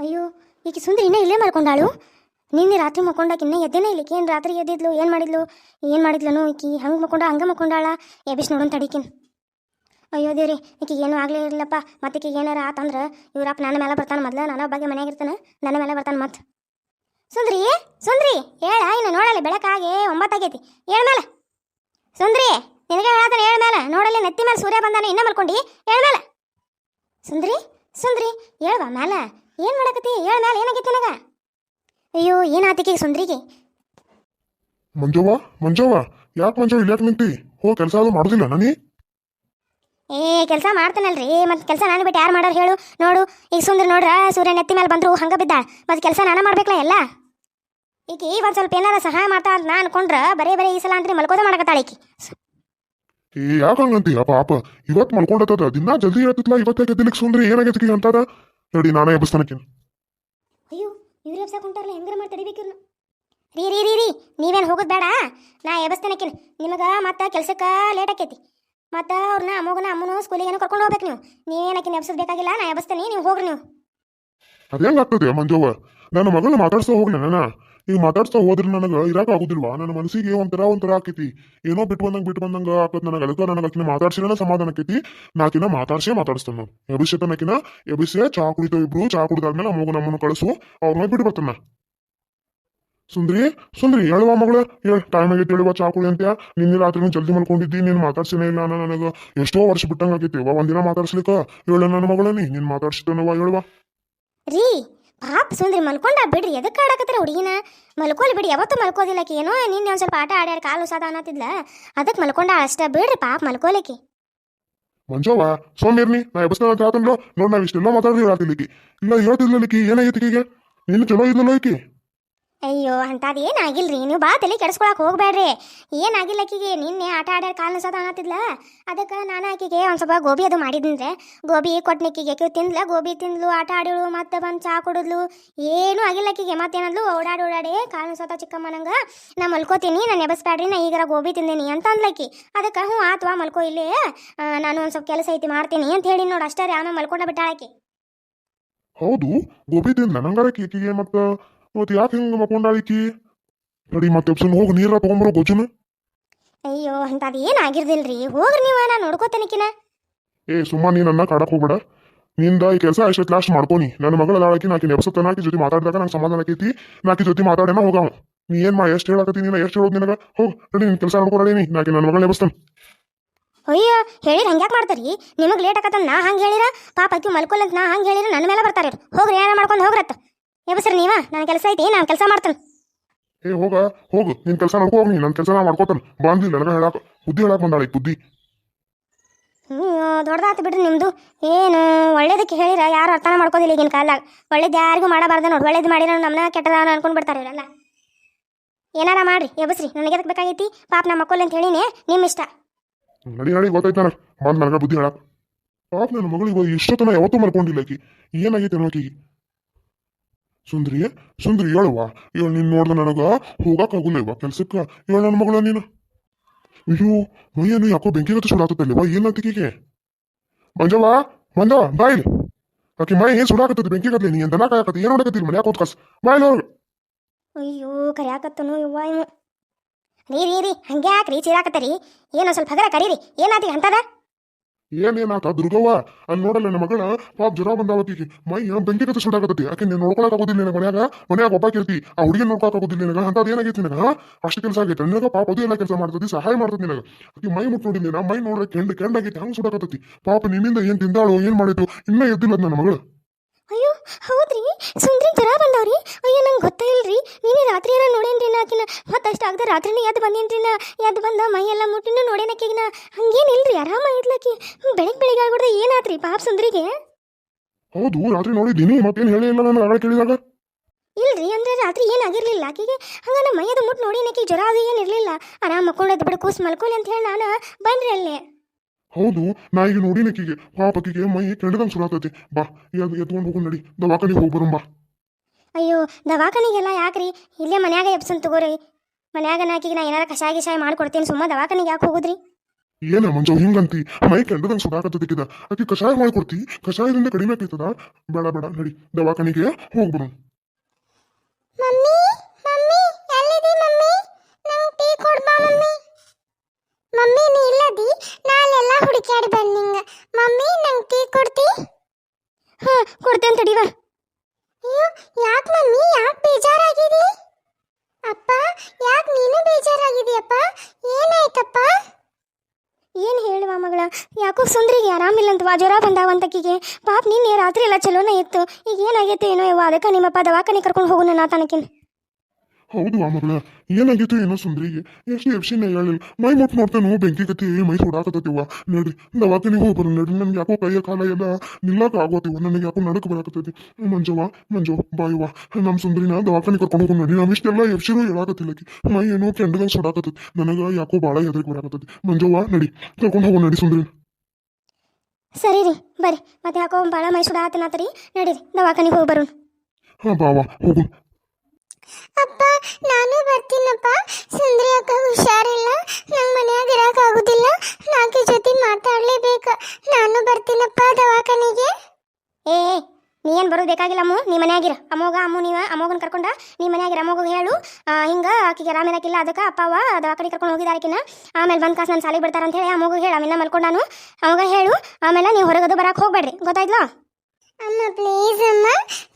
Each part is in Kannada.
ಅಯ್ಯೋ, ಈಕೆ ಸುಂದರಿ ಇನ್ನೂ ಇಲ್ಲೇ ಮಾಡ್ಕೊಂಡಾಳು ನಿನ್ನೆ ರಾತ್ರಿ ಮಕ್ಕೊಂಡಾಕ ಇನ್ನೂ ಎದ್ದೇನೇ ಇಲ್ಲಿಕ್ಕೆ ಏನು ರಾತ್ರಿ ಎದ್ದಿದ್ಲು, ಏನು ಮಾಡಿದ್ಲು? ಏನು ಮಾಡಿದ್ಲನು? ಈಕಿ ಹಂಗೆ ಮಕ್ಕೊಂಡ ಹಂಗೆ ಮಕ್ಕೊಂಡಾಳ ಎಬಿಸ್ ನೋಡೋಣ ತಡಿಕಿನ್ ಅಯ್ಯೋ, ದೇವ್ರಿ, ಈಕೆ ಏನು ಆಗಲೇ ಇರಲಿಲ್ಲಪ್ಪ. ಮತ್ತೆ ಈಕೆ ಏನಾರ ಆತಂದ್ರೆ ಇವ್ರಪ್ಪ ನನ್ನ ಮೇಲೆ ಬರ್ತಾನೆ ಮೊದ್ಲು. ನಾನು ಬಗ್ಗೆ ಮನ್ಯಾಗ ಇರ್ತಾನೆ. ನನ್ನ ಮೇಲೆ ಬರ್ತಾನೆ ಮತ್ತೆ. ಸುಂದ್ರಿ ಸುಂದ್ರಿ, ಹೇಳ, ಇನ್ನು ನೋಡಲ್ಲ ಬೆಳಕಾಗೆ ಒಂಬತ್ತಾಗೈತಿ. ಹೇಳ ಮೇಲೆ ಸುಂದ್ರಿ, ನಿನಗೆ ಹೇಳಾದ್ರೆ ಹೇಳ ಮೇಲೆ ನೋಡಲ್ಲಿ ನೆತ್ತಿ ಮೇಲೆ ಸೂರ್ಯ ಬಂದಾನೆ, ಇನ್ನೂ ಮಲ್ಕೊಂಡಿ. ಹೇಳ ಮೇಲೆ ಸುಂದ್ರಿ ಸುಂದ್ರಿ, ಹೇಳ್ವಾ ಮ್ಯಾಲ. ಏನು ಮಾಡಕತ್ತಿ? ಏಳ ಮ್ಯಾಲ ಏನಾಗೈತಿ ನನಗ? ಅಯ್ಯೋ ಏನಾತಿಕೆ ಸುಂದ್ರಿಗೆ? ಮಂಜವ್ವ ಮಂಜವ್ವ ಯಾಕೆ ಮಂಜವ್ವ ಇಲ್ಲಿ ಯಾಕೆ ನಿಂತಿ? ಹೋ ಕೆಲಸ ಅದು ಮಾಡೋದಿಲ್ಲ ನಾನಿ? ಏ ಕೆಲಸ ಮಾಡ್ತಾನಲ್ರಿ. ಮತ್ತೆ ಕೆಲಸ ನಾನು ಬಿಟ್ಟು ಯಾರು ಮಾಡೋರು ಹೇಳು? ನೋಡು ಈಗ ಸುಂದ್ರ ನೋಡ್ರ ಸೂರ್ಯ ನೆತ್ತಿ ಮೇಲೆ ಬಂದ್ರು ಹಂಗ ಬಿದ್ದ. ಮತ್ತೆ ಕೆಲಸ ನಾನು ಮಾಡ್ಬೇಕಲ್ಲ ಎಲ್ಲ? ಈಕೆ ಈ ಒಂದು ಸ್ವಲ್ಪ ಏನಾರ ಸಹಾಯ ಮಾಡ್ತಾ ಅಂತ ನಾನು ಅನ್ಕೊಂಡ್ರ ಬರೇ ಬರೇ ಈ ಸಲ ಅಂದ್ರೆ ಮಲ್ಕೋದ ಮಾಡಕತ್ತಾಳ ಈಕಿ. ಏ ಯಾಕೆ ಹಂಗಂತೀಯ ಪಾಪ? ಇವತ್ತು ಮಲ್ಕೊಂಡತ್ತದ ದಿನ ಜಲ್ದಿ ಹೇಳ್ತಿತ್ಲ ಇವತ್ತೇ ಗೆದ್ದಿಲಿಕ್ಕೆ ಸುಂದ್ರಿ ಏನಾಗೈತಿ ಅಂತದ? ನೋಡಿ ನಾನೇ ಎಬ್ಬಿಸ್ತಾನಕ್ಕೇನು ಅಯ್ಯೋ ಇವ್ರು ಎಬ್ಸಕ್ ಹೊಂಟಾರಲ್ಲ ಹೆಂಗಾರ ಮಾಡಿ ತಡಿಬೇಕು ಇವ್ರನ್ನ ರೀ ರೀ ರೀ ರೀ ನೀವೇನು ಹೋಗೋದು ಬೇಡ. ನಾ ಎಬ್ಬಿಸ್ತಾನಕ್ಕೇನು ನಿಮಗೆ ಮತ್ತೆ ಕೆಲಸಕ್ಕೆ ಲೇಟ್ ಆಕೈತಿ. ಮತ್ತೆ ಅವ್ರನ್ನ ಅಮ್ಮಗನ ಅಮ್ಮನು ಸ್ಕೂಲಿಗೆ ಏನೋ ಕರ್ಕೊಂಡು ಹೋಗ್ಬೇಕು ನೀವು. ನೀವೇನಕಿನ್ ಎಬ್ಸೋದು ನಾ ಎಬಸ್ತೇನೆ ನೀವು ಹೋಗ್ರಿ ನೀವು. ಅದ್ ಹೆಂಗಾಗ್ತದೆ ಮಂಜವ್ವ? ನನ್ನ ಮಗಳನ್ನ ಮಾತಾಡ್ಸೋ ಹೋಗ್ಲಿ ನಾನ. ಈಗ ಮಾತಾಡ್ಸ್ತಾ ಹೋದ್ರೆ ನನಗೆ ಇರಾಕ ಆಗುದಿಲ್ವಾ? ನನ್ನ ಮನಸ್ಸಿಗೆ ಒಂಥರ ಒಂಥರ ಆಕೈತಿ. ಏನೋ ಬಿಟ್ಟು ಬಂದಂಗ ಬಿಟ್ಟು ಬಂದಂಗ ಆಕತ್ ನನಗೆ ಅದಕ್ಕೆ ನನಗೆ, ಆಕಿನ ಮಾತಾಡ್ಸಿನ ಸಮಾಧಾನ ಆಕೈತಿ. ನಾಕಿನ ಮಾತಾಡ್ಸೇ ಮಾತಾಡಿಸ್ತಾನ ನಾನು ಎಬಿಸೆ ನಾಕಿನ ಎಬಿಸೆ ಚಾ ಕುಡಿತೇವೆ ಇಬ್ರು, ಚಾ ಕುಡಿದಾದ್ಮೇಲೆ ಅಮ್ಮಗ ನಮ್ಮನ್ನು ಕಳಿಸು ಅವ್ರನ್ನ ಬಿಟ್ಟು ಬರ್ತಾನ. ಸುಂದ್ರಿ ಸುಂದ್ರಿ, ಹೇಳುವ ಮಗಳ, ಹೇಳ. ಟೈಮ್ ಆಗೈತಿ ಹೇಳುವ, ಚಾ ಕುಡಿ ಅಂತ ನಿನ್ನೆ ರಾತ್ರಿ ಜಲ್ದಿ ಮಲ್ಕೊಂಡಿದ್ದಿ, ನೀನ್ ಮಾತಾಡ್ಸಿನ ಇಲ್ಲ ನಾನು ನನಗೆ. ಎಷ್ಟೋ ವರ್ಷ ಬಿಟ್ಟಂಗ ಆಗೈತಿ ಅವ್ವ ಒಂದಿನ ಮಾತಾಡ್ಸ್ಲಿಕ್ಕ? ಹೇಳ ನನ್ನ ಮಗಳ ನೀ, ನೀನ್ ಮಾತಾಡ್ಸಿದ್ದನವ ಹೇಳುವ. ರೀ ಪಾಪ ಸುಂದ್ರಿ ಮಲ್ಕೊಂಡ ಬಿಡ್ರಿ ಎದಕ್ಕೆ ಆಡಕತ್ತರ ಹುಡುಗಿನ? ಮಲ್ಕೋಲಿ ಬಿಡಿ, ಯಾವತ್ತೂ ಮಲ್ಕೋದಿಲ್ಲ ಆಕಿ. ಏನೋ ನಿನ್ನೆ ಒಂದು ಸ್ವಲ್ಪ ಆಟ ಆಡ್ಯಾರ, ಕಾಲು ಸಾದ ಅನ್ನತ್ತಿದ್ಲ. ಅದಕ್ಕೆ ಮಲ್ಕೊಂಡ ಅಷ್ಟೇ ಬಿಡ್ರಿ ಪಾಪ ಮಲ್ಕೋಲಿಕ್ಕೆ ಮಂಜವ್ವ ಸೋಮಿರ್ನಿ ನಾ ಎಬ್ಬಸ್ತಾನ ಅಂತ ಹೇಳ್ತಾನಲ್ಲ. ನೋಡ್ ನಾವ್ ಇಷ್ಟೆಲ್ಲ ಮಾತಾಡ್ರಿ ಹೇಳತ್ತಿಲ್ಲಿಕ್ಕಿ ಇಲ್ಲ ಹೇಳ್ತಿದ್ಲಿಕ್ಕೆ ಏನಾಗೈತಿ ಈಗ ನೀನು ಚಲೋ ಇದ್ಲಲ್ಲ ಈಕಿ? ಅಯ್ಯೋ ಅಂಥದ್ದು ಏನಾಗಿಲ್ರಿ ನೀವು ಬಾ ತಲೆ ಕೆಡಿಸ್ಕೊಳಕ್ ಹೋಗ್ಬೇಡ್ರಿ. ಏನಾಗಿಲ್ಲ ಆಕಿಗೆ. ನಿನ್ನೆ ಆಟ ಆಡ್ಯಾರ ಕಾಲು ಸದ ಅನ್ನತ್ತಿದ್ಲ. ಅದಕ್ಕೆ ನಾನು ಆಕಿಗೆ ಒಂದು ಸ್ವಲ್ಪ ಗೋಬಿ ಅದು ಮಾಡಿದ್ರೆ ಗೋಬಿ ಕೊಟ್ಟನಿಕ್ಕಿಗೆ ಆಕಿ ತಿಂದ್ಲ, ಗೋಬಿ ತಿಂದ್ಲು, ಆಟ ಆಡಿಳು ಮತ್ತೆ ಬಂದು ಚಾ ಕುಡಿದ್ಲು. ಏನೂ ಆಗಿಲ್ಲ ಆಕಿಗೆ. ಮತ್ತೇನದ್ಲು? ಓಡಾಡಿ ಓಡಾಡಿ ಕಾಲು ಸತ ಚಿಕ್ಕಮ್ಮನಂಗ, ನಾ ಮಲ್ಕೋತೀನಿ ನಾನು ಎಬಸ್ಬೇಡ್ರಿ ನಾ ಈಗ ಗೋಬಿ ತಿಂದೀನಿ ಅಂತ ಅಂದ್ಲಕ್ಕಿ ಅದಕ್ಕೆ ಹ್ಞೂ ಆತ್ವಾ ಮಲ್ಕೋ ಇಲ್ಲಿ. ನಾನು ಒಂದು ಸ್ವಲ್ಪ ಕೆಲಸ ಐತಿ ಮಾಡ್ತೀನಿ ಅಂತ ಹೇಳಿ ನೋಡಿ ಅಷ್ಟೇ ರೀ, ಆಮೇಲೆ ಮಲ್ಕೊಂಡ ಬಿಟ್ಟಾಳಕಿ ಹೌದು, ಗೋಬಿ ತಿಂದ್ಲ. ನಂಗಾರ ಈಕಿಗೆ ಮತ್ತ? ಮತ್ ಯಾಕೆ ಹಿಂಗ ಮಕ್ಕೊಂಡಾಳಿಕಿ? ರೆಡಿ ಮತ್ತೆ ಒಪ್ಸನ್ ಹೋಗಿ ನೀರ ತಗೊಂಬರೋ ಗೊಜ್ಜುನ. ಅಯ್ಯೋ ಅಂತದ್ ಏನ್ ಆಗಿರ್ದಿಲ್ರಿ? ಹೋಗ್ರಿ ನೀವು ನಾನು ನೋಡ್ಕೋತೇನಿಕಿನ ಏ ಸುಮ್ಮ ನೀ ನನ್ನ ಕಾಡಕ್ ಹೋಗ್ಬೇಡ. ನಿಂದ ಈ ಕೆಲಸ ಎಷ್ಟೊತ್ತು ಲಾಸ್ಟ್ ಮಾಡ್ಕೊನಿ. ನನ್ನ ಮಗಳ ಅದಾಳಕಿ ನಾಕಿ ನೆಬ್ಸತ್ತನ ಆಕಿ ಜೊತೆ ಮಾತಾಡಿದಾಗ ನಂಗೆ ಸಮಾಧಾನ ಆಕೈತಿ. ನಾಕಿ ಜೊತೆ ಮಾತಾಡೇನ ಹೋಗಾವ ನೀ ಏನ್ ಮಾ ಎಷ್ಟು ಹೇಳಕತ್ತಿ ನೀನ ಎಷ್ಟು ಹೇಳೋದು ನಿನಗ? ಹೋಗ್ ನಡಿ ನಿನ್ ಕೆಲಸ ನೋಡ್ಕೊ ನಡಿ ನೀ. ನಾಕಿ ನನ್ನ ಮಗಳ ನೆಬಸ್ತಾನ. ಅಯ್ಯೋ ಹೇಳಿರ ಹಂಗ್ಯಾಕೆ ಮಾಡ್ತಾರಿ? ನಿಮಗೆ ಲೇಟ್ ಆಕತ್ತ ನಾ ಹಂಗೆ ಹೇಳಿರ? ಪಾಪ ಅಕ್ಕಿ ಮಲ್ಕೊಲ್ಲ ಅಂತ ನಾ ಹಂಗೆ ಹೇಳಿರ? ನನ್ನ ಮೇಲೆ ಬರ್ತಾರೆ. ಹೋಗ್ರಿ ಏನಾರ ಮಾಡ್ಕೊಂಡು ಹೋಗ್ರತ್ತ ಎಬಸ್ರಿ ನೀವ? ನನ್ನ ಕೆಲಸ ಐತಿ ನಾನು ಕೆಲಸ ಮಾಡ್ತೇನೆ. ಏ ಹೋಗ ಹೋಗು. ನಿನ್ ಕೆಲಸ ನೋಡ್ಕೊ ಹೋಗಿ ನನ್ನ ಕೆಲಸ ನಾ ಮಾಡ್ಕೋತಾನೆ. ಬಂದಿಲ್ಲ ನನಗ ಹೇಳಾಕ. ಬುದ್ಧಿ ಹೇಳಕ್ ಬಂದಾಳೆ ಬುದ್ಧಿ. ಹ್ಞೂ ದೊಡ್ಡದಾತು ಬಿಡ್ರಿ ನಿಮ್ಮದು ಏನು ಒಳ್ಳೇದಕ್ಕೆ ಹೇಳಿರ? ಯಾರು ಅರ್ಥನ ಮಾಡ್ಕೋದಿಲ್ಲ ಈಗಿನ ಕಾಲ ಒಳ್ಳೇದು ಯಾರಿಗೂ ಮಾಡಬಾರ್ದು ನೋಡಿ. ಒಳ್ಳೇದು ಮಾಡಿರ ನಮ್ಮನ್ನ ಕೆಟ್ಟದ ಅನ್ಕೊಂಡು ಬಿಡ್ತಾರೆ ಇವರೆಲ್ಲ. ಏನಾರ ಮಾಡ್ರಿ ಎಬಸ್ರಿ ನನಗೆ ಅದಕ್ಕೆ ಬೇಕಾಗೈತಿ? ಪಾಪ ನಮ್ಮ ಮಕ್ಕಳು ಅಂತ ಹೇಳಿನೇ ನಿಮ್ಮ ಇಷ್ಟ. ನಡಿ ನಡಿ ಗೊತ್ತಾಯ್ತು ನನಗೆ. ಬಂದ್ ನನಗ ಬುದ್ಧಿ ಹೇಳಾಕ. ಪಾಪ ನನ್ನ ಮಗಳಿಗೆ ಇಷ್ಟೊತ್ತನ ಯಾವತ್ತೂ ಮಲ್ಕೊಂಡಿಲ್ಲ ಆಕಿ. ಏನಾಗೈತೆ ಅನ್ನೋಕಿಗೆ ಸುಂದ್ರಿ ಸುಂದ್ರಿ ಹೇಳುವ. ಇವಳು ನೀನು ನೋಡ್ದ ನನಗ ಹೋಗಕ್ ಕೆಲಸಕ್ಕೆ ಕೆಲ್ಸಕ್ಕ. ಹೇಳ ನನ್ನ ಮಗಳ ನೀನು. ಅಯ್ಯೋ, ಮೈಯನ್ನು ಯಾಕೋ ಬೆಂಕಿ ಗತ್ತ ಸುಡಾತತ್ತಲ್ವ ಏನಾತಿಗೆ ಮಂಜವ್ವ ಮಂಜವ್ವ ಬಾಯಿಲಿ ಆಕೆ ಮೈ ಏನು ಸುಡಾಕತ್ತದ? ಬೆಂಕಿ ಗತ್ಲೆ ನೀ ದನ ಕಾಯಕತ್ತಿ? ಏನು ನೋಡಕತ್ತಿ ಮನ್ಯಾಗ ಕೂತ್ ಕಸ್. ಬಾಯಿಲಿ ಅವ್ರು ಅಯ್ಯೋ, ಕರಿಯಾಕತ್ತನು ಇವ್ವ ಇವು ರೀ ರೀ ರೀ ಹಂಗೆ ಯಾಕ್ರಿ ಚೀರಾಕತ್ತರಿ? ಏನೋ ಸ್ವಲ್ಪ ಹಗರ ಕರೀರಿ. ಏನಾತಿ ಅಂತದ ಏನೇನಾತ ದುರ್ಗವ್ವ? ಅಲ್ಲಿ ನೋಡಲ್ಲ ನನ್ನ ಮಗಳ? ಪಾಪ ಜ್ವರ ಬಂದಾವತ್ತಿಗೆ ಮೈ ಬೆಂಕಿ ಕತ್ತ ಸುಡಾಕತ್ತತಿ ಯಾಕೆ ನೀನು ನೋಡ್ಕೊಳಕ್ ಆಗೋದಿಲ್ಲ ನಿನಗ, ಮನ್ಯಾಗ? ಮನ್ಯಾಗ ಒಬ್ಬ ಕೇಳ್ತಿ ಆ ಹುಡುಗಿ ನೋಡ್ಕೊಳಕ್ ಆಗೋದಿಲ್ಲ ನಿನಗ? ಅಂತದ್ ಏನಾಗೈತಿ ನಿನಗ? ಅಷ್ಟು ಕೆಲಸ ಆಗೈತೆ. ನಿನಗ ಪಾಪ ಅದು ಎಲ್ಲ ಕೆಲಸ ಮಾಡ್ತತಿ, ಸಹಾಯ ಮಾಡ್ತತಿ ನಿನಗ. ಅದಕ್ಕೆ ಮೈ ಮುಟ್ ನೋಡಿಲ್ಲ ಮೈ ನೋಡ್ರೆ ಕೆಂಡ್ ಕೆಂಡ್ ಹಂಗೆ ಹಂಗ್ ಸುಡಾಕತ್ತತಿ ಪಾಪ ನಿನ್ನಿಂದ ಏನ್ ತಿಂದಾಳು, ಏನ್ ಮಾಡಿತು ಇನ್ನ ಎದ್ದಿಲ್ಲ ನನ್ನ ಮಗಳು. ಅಯ್ಯೋ, ಹೌದ್ರಿ. ಸುಂದ್ರಿ ಜ್ವರ ಬಂದವ್ರಿ ಅಯ್ಯೋ ನಂಗೆ ಗೊತ್ತೇ ಇಲ್ರಿ ನೀನೇ ರಾತ್ರಿ ಏನೋ ನೋಡೇನ್ರಿ ನಾಕಿನ ಮತ್ತಷ್ಟು ಆಗದೆ ರಾತ್ರಿನೇ ಎದ್ದು ಬಂದೇನ್ರಿ ನಾ? ಎದ್ದು ಬಂದ ಮೈ ಎಲ್ಲ ಮುಟ್ಟಿನ ನಾ? ಹಂಗೇನಿಲ್ರಿ ಆರಾಮ ಇರ್ಲಕ್ಕಿ ಬೆಳಗ್ಗೆ ಬೆಳಿಗ್ಗೆ ಆಗ್ಬಿಡ್ದೆ ಏನಾತ್ರಿ ಪಾಪ ಸುಂದ್ರಿಗೆ? ಹೌದು ರಾತ್ರಿ ನೋಡಿದ್ದೀನಿ. ಮತ್ತೇನ್ ಹೇಳೇ ಇಲ್ಲ ನಾನು ಆಗ ಕೇಳಿದಾಗ. ಇಲ್ರಿ ಅಂದ್ರೆ ರಾತ್ರಿ ಏನಾಗಿರ್ಲಿಲ್ಲ ಆಕಿಗೆ? ಹಂಗಾನ ನಮ್ಮ ಮೈಯದು ಮುಟ್ಟು ನೋಡೇನಕ್ಕಿ ಜ್ವರ ಅದು ಏನಿರ್ಲಿಲ್ಲ ಆರಾಮ ಮಕ್ಕೊಂಡದ್ ಬಿಡು ಕೂಸ್ ಮಲ್ಕೊಳ್ಳಿ ಅಂತ ಹೇಳಿ ನಾನು ಬಂದ್ರಿ ಅಲ್ಲೇ. ಹೌದು ನಾ ಈಗ ನೋಡಿನಕ್ಕಿಗೆ ಪಾಪಕ್ಕಿಗೆ ಮೈ ಕೆಂಡದಂಗ್ ಆಗ್ತೈತಿ. ಬಾ ಎದ್ ಎತ್ಕೊಂಡು ಹೋಗು ನಡಿ. ದವಾಖಾನಿಗೆ ಹೋಗಿ ಬರೋಣ ಬಾ. ಅಯ್ಯೋ ದವಾಖಾನಿಗೆಲ್ಲ ಯಾಕ್ರಿ? ಇಲ್ಲೇ ಮನ್ಯಾಗ ಎಬ್ಸನ್ ತಗೋರಿ. ಮನ್ಯಾಗ ನಾಕಿಗೆ ನಾ ಏನಾರ ಕಷಾಯ ಗಿಷಾಯ ಮಾಡ್ಕೊಡ್ತೀನಿ ಸುಮ್ಮ ದವಾಖಾನಿಗೆ ಯಾಕೆ ಹೋಗುದ್ರಿ? ಏನ ಮಂಜವ್ ಹಿಂಗಂತಿ? ಮೈ ಕೆಂಡದಂಗ್ ಸುಡಾಕತ್ತಿಕ್ಕಿದ ಆಕಿ ಕಷಾಯ ಮಾಡಿ ಕೊಡ್ತಿ ಕಷಾಯದಿಂದ ಕಡಿಮೆ ಆಗ್ತದ ಬೇಡ ಬೇಡ ನಡಿ. ದವಾಖಾನಿಗೆ ಹೋಗ್ಬರು ಮಮ್ಮಿ ಮಮ್ಮಿ ಎಲ್ಲಿದಿ ಮಮ್ಮಿ? ನಂಗೆ ಟೀ ಕೊಡ್ಬಾ ಮಮ್ಮಿ. ಮಮ್ಮಿ ನೀ ಇಲ್ಲದಿ? ನಾಳೆಲ್ಲ ಹುಡುಕ್ಯಾಡಿ ಬಂದಿಂಗ ಮಮ್ಮಿ ನಂಗೆ ಟೀ ಕೊಡ್ತಿ? ಹಾ ಕೊಡ್ತೇನೆ ತಡಿವಾ ಅಯ್ಯೋ ಯಾಕೆ ಮಮ್ಮಿ? ಯಾಕೆ ಬೇಜಾರಾಗಿದಿ? ಅಪ್ಪ, ಯಾಕೆ ನೀನು ಬೇಜಾರಾಗಿದೆಯಪ್ಪ ಏನಾಯ್ತಪ್ಪ? ಏನು ಹೇಳುವ ಮಗಳ? ಯಾಕೋ ಸುಂದ್ರಿಗೆ ಆರಾಮಿಲ್ಲಂತವಾ, ಜ್ವರ ಬಂದಾವಂತಕ್ಕಿಗೆ ಪಾಪ, ನಿನ್ನೆ ರಾತ್ರಿ ಎಲ್ಲ ಚಲೋನೇ ಇತ್ತು. ಈಗ ಏನಾಗೈತೆ ಏನೋ ಅದಕ್ಕೆ ನಿಮ್ಮಪ್ಪ ದವಾಖಾನೆ ಕರ್ಕೊಂಡು ಹೋಗೋಣ ನಾ ತನಕಿನ್. ಹೌದು ಆ ಮಗಳ ಏನಾಗಿತ್ತು ಏನೋ ಸುಂದ್ರಿಗೆ ಎಷ್ಟು ಎಫ್ಸಿನ ಹೇಳಿಲ್ಲ ಮೈ ಮುಟ್ ನೋಡ್ತಾನು ಬೆಂಕಿ ಕತ್ತಿ ಮೈ ಸುಡಾಕತ್ತೈತಿವ ನಡ್ರಿ ದವಾಖಾನಿಗೆ ಹೋಗಿ ಬರೋಣ ನಡ್ರಿ. ನನ್ಗೆ ಯಾಕೋ ಕೈಯ ಕಾಲ ಎಲ್ಲ ನಿಲ್ಲಕ ಆಗೋತಿವ. ನನಗೆ ಯಾಕೋ ನಡಕ್ ಬರಾಕತ್ತೈತಿ. ಮಂಜವ್ವ ಮಂಜು ಬಾಯವ್ವ ನಮ್ಮ ಸುಂದ್ರಿನ ದವಾಖಾನೆ ಕರ್ಕೊಂಡು ಹೋಗೋಣ ನಡಿ ನಾವು ಇಷ್ಟೆಲ್ಲ ಎಫ್ಸಿನೂ ಹೇಳಾಕತ್ತಿಲ್ಲಕಿ ಮೈ ಏನೋ ಕೆಂಡದಾಗ ಸುಡಾಕತ್ತೈತಿ. ನನಗೆ ಯಾಕೋ ಭಾಳ ಹೆದರಿಕೆ ಬರಾಕತ್ತೈತಿ. ಮಂಜವ್ವ ನಡಿ. ಕರ್ಕೊಂಡು ಹೋಗೋಣ ನಡಿ ಸುಂದ್ರಿನ ಸರಿ ರೀ ಬರ್ರಿ. ಮತ್ತೆ ಯಾಕೋ ಭಾಳ ಮೈ ಸುಡಾತನಾತರಿ ನಡೀರಿ ದವಾಖಾನಿಗೆ ಹೋಗಿ ಬರೋಣ. ಹಾಂ ಬಾವಾ ಹೋಗೋಣ. ಅಪ್ಪ, ನಾನು ಬರ್ತೀನಪ್ಪ. ಸುಂದ್ರಿ ಅಕ್ಕ ಹುಷಾರಿಲ್ಲ. ನಂಗೆ ಮನೆಯಾಗ ಇರಕ್ ಆಗುದಿಲ್ಲ ಜೊತೆ ಮಾತಾಡ್ಲೇಬೇಕು. ನಾನು ಬರ್ತೀನಪ್ಪ ದವಾಖಾನೆಗೆ. ಏ ನೀ ಏನು ಬರೋದು ಬೇಕಾಗಿಲ್ಲ ಅಮ್ಮು? ನೀ ಮನೆಯಾಗಿರ. ಅಮ್ಮೋಗ, ಅಮ್ಮು ನೀವ, ಅಮ್ಮೋಗನ ಕರ್ಕೊಂಡ ನೀ ಮನೆಯಾಗಿರ. ಅಮ್ಮೋಗ ಹೇಳು. ಹಿಂಗೆ ಆಕಿಗೆ ಆರಾಮಿರಕ್ಕಿಲ್ಲ ಅದಕ್ಕೆ ಅಪ್ಪ ಅವ್ವ ದವಾಖಾನೆ ಕರ್ಕೊಂಡು ಹೋಗಿದ್ದಾರೆ ಆಕಿನ. ಆಮೇಲೆ ಬಂದು ಕಾಸು ನಾನು ಸಾಲಿಗೆ ಬಿಡ್ತಾರಂತ ಹೇಳಿ ಅಮ್ಮೋಗ ಹೇಳು. ಮಲ್ಕೊಂಡು ಮಲ್ಕೊಂಡಾನು. ಅವಾಗ ಹೇಳು. ಆಮೇಲೆ ನೀವು ಹೊರಗದು ಬರಕ್ಕೆ ಹೋಗ್ಬೇಡ್ರಿ. ಗೊತ್ತಾಯ್ತಲ್ಲ ಅಮ್ಮ ಪ್ಲೀಸ್ ಅಮ್ಮ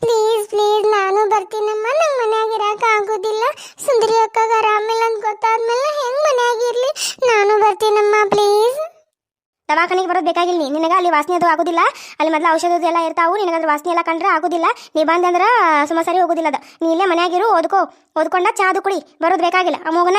ಪ್ಲೀಸ್ ಪ್ಲೀಸ್ ನಾನು ಬರ್ತೀನಮ್ಮ, ನಂಗೆ ಮನ್ಯಾಗ ಇರಕ ಆಗೋದಿಲ್ಲ. ಸುಂದರಿ ಅಕ್ಕಗ ಆರಾಮಿಲ್ಲ ಅಂತ ಗೊತ್ತಾದ್ಮೇಲೆ ಹೆಂಗ್ ಮನ್ಯಾಗ ಇರ್ಲಿ? ನಾನು ಬರ್ತೀನಮ್ಮ ಪ್ಲೀಸ್ ದವಾಖಾನೆಗೆ ಬರೋದು ಬೇಕಾಗಿಲ್ಲ ನೀ. ನಿನಗೆ ಅಲ್ಲಿ ವಾಸನೆ ಅದು ಆಗೋದಿಲ್ಲ. ಅಲ್ಲಿ ಮೊದಲು ಔಷಧ ಎಲ್ಲ ಇರ್ತಾವು. ನಿನಗಂದ್ರೆ ವಾಸನೆ ಎಲ್ಲ ಕಂಡ್ರೆ ಆಗೋದಿಲ್ಲ. ನೀ ಬಂದಂದ್ರೆ ಸುಮ್ಮ ಸರಿ ಹೋಗೋದಿಲ್ಲ ಅದು. ನೀ ಇಲ್ಲೇ ಮನ್ಯಾಗಿರು ಓದ್ಕೋ. ಓದ್ಕೊಂಡ ಚಾದು ಕುಡಿ. ಬರೋದು ಬೇಕಾಗಿಲ್ಲ. ಆ ಮಗನ